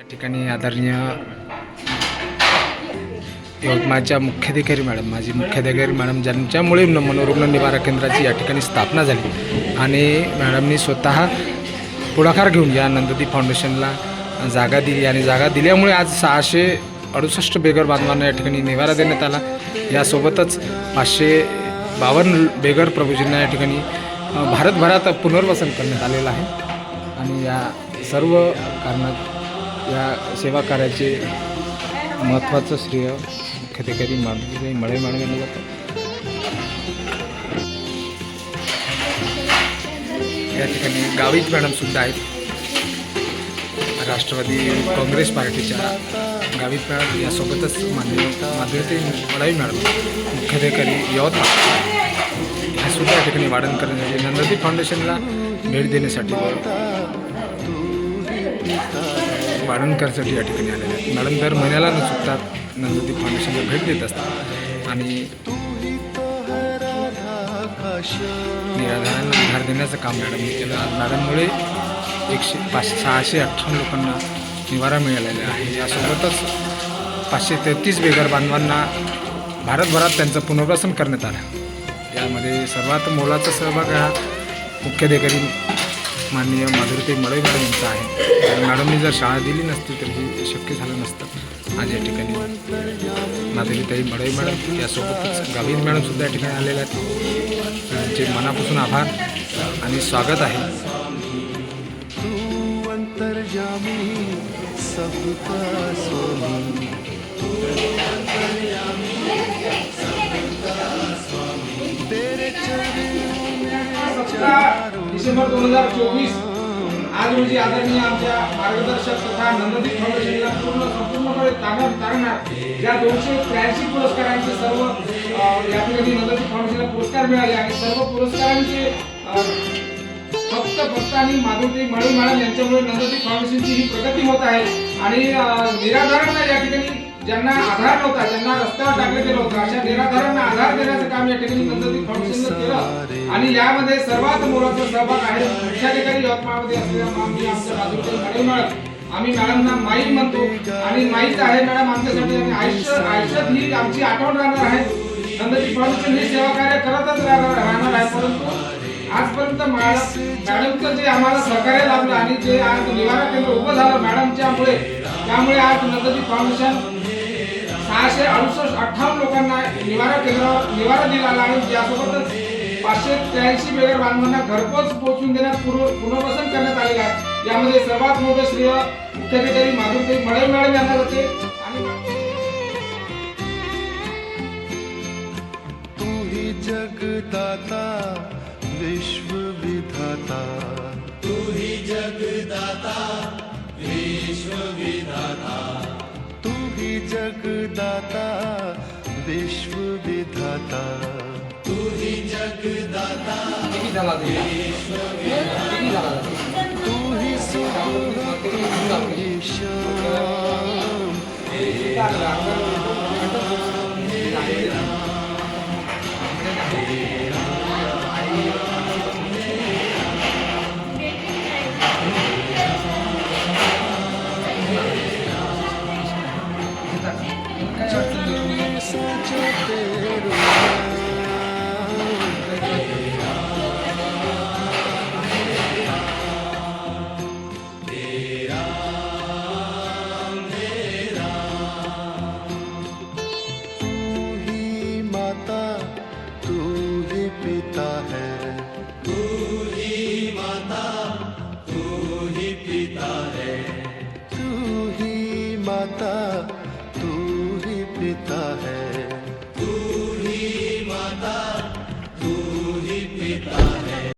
या ठिकाणी आदरणीय यवतमाळच्या मुख्याधिकारी मॅडम माझी मुख्याधिकारी मॅडम ज्यांच्यामुळे मनोरुग्ण निवारा केंद्राची या ठिकाणी स्थापना झाली आणि मॅडमनी स्वतः पुढाकार घेऊन या नंददी फाउंडेशनला जागा दिली आणि जागा दिल्यामुळे आज सहाशे अडुसष्ट बेघर बांधवांना या ठिकाणी निवारा देण्यात आला. यासोबतच पाचशे बावन्न बेघर प्रभूजींना या ठिकाणी भारतभरात पुनर्वसन करण्यात आलेलं आहे. आणि या सर्व कारणात या सेवा कार्याचे महत्त्वाचं श्रेय मुख्याधिकारी माधुरी मळे मॅडम यांना जातं. या ठिकाणी गावित मॅडमसुद्धा आहेत. राष्ट्रवादी काँग्रेस पार्टीच्या गावित मॅडम यासोबतच मान्य माधुरी मळावी मॅडम मुख्याधिकारी यवतमाळ. ह्या सुद्धा या ठिकाणी वाढण करण्यासाठी नंददीप फाउंडेशनला भेट देण्यासाठी पालन करण्यासाठी या ठिकाणी आलेले आहेत. मॅडम दर महिन्याला न चुकता नंददीप फाउंडेशनला भेट देत असतात. आणि निराधारांना आधार देण्याचं काम मॅडमने केलं. मॅडममुळे एकशे पाच सहाशे अठ्ठावन्न लोकांना निवारा मिळालेला आहे. यासोबतच पाचशे तेहतीस बेघर बांधवांना भारतभरात त्यांचं पुनर्वसन करण्यात आलं. यामध्ये सर्वात मोलाचा सहभाग हा मुख्याधिकारी माननीय माधुरते मळे मॅडम यांचा आहे. कारण मॅडमनी जर शाळा दिली नसती तर हे शक्य झालं नसतं. आज या ठिकाणी माधुरीताई मळई मॅडम यासोबतच गावित मॅडमसुद्धा या ठिकाणी आलेल्या आहेत. त्यांचे मनापासून आभार आणि स्वागत आहे. तेरे डिसेंबर दोन हजार चोवीस आज रोजी आदरणीय आमच्या मार्गदर्शक तथा नंददीप फाउंडेशनला पूर्ण संपूर्णपणे तारण तारणार या दोनशे त्र्याऐंशी पुरस्कारांचे सर्व या ठिकाणी नंददीप फाउंडेशनला पुरस्कार मिळाले आणि सर्व पुरस्कारांचे फक्त फक्त आणि माधुरी मळे मॅडम यांच्यामुळे नंददीप फाउंडेशनची ही प्रगती होत आहे. आणि निराधारांना या ठिकाणी ज्यांना आधार नव्हता ज्यांना रस्त्यावर टाकले गेलं होतं अशा निराधारांना आधार देण्याचं काम या ठिकाणी नंददीप फाउंडेशननं केलं. आणि यामध्ये सर्वात मोलाचा सहभाग आहे मुख्याधिकारी यवतमाळमध्ये असलेल्या आम्ही आमच्या बाजूचे मॅडम मॅडम. आम्ही मॅडमना माई म्हणतो. आणि माईच आहे मॅडम आमच्यासाठी. आणि आयुष्य आयुष्यात ही आमची आठवण राहणार आहे. नंददीप फाउंडेशन हे सेवा कार्य करतच राहणार आहे. परंतु आजपर्यंत मॅडमचं जे आम्हाला सहकार्य लाभलं आणि जे आज निवारा केंद्र उभं झालं मॅडमच्यामुळे त्यामुळे आज नंदजी फाउंडेशन सहाशे अडुसष्ट अठ्ठावन्न लोकांना निवारा केंद्रावर निवारा दिला आला आणि यासोबतच पाचशे त्र्याऐंशी बेघर बांधवांना घरपोच पोहोचून देण्यात पूर्व पुनर्वसन करण्यात आलेलं आहे. यामध्ये सर्वात मोठं श्रेय मुख्याधिकारी माधुरी मळे मॅडम यांना जाते. आणि तू ही जगदाता विश्व विधाता. तू ही जगदाता विश्व विधाता. जगदाता विश्व विधाता। तू ही जगदाता। तू ही सुबह तू ही शाम जीता है।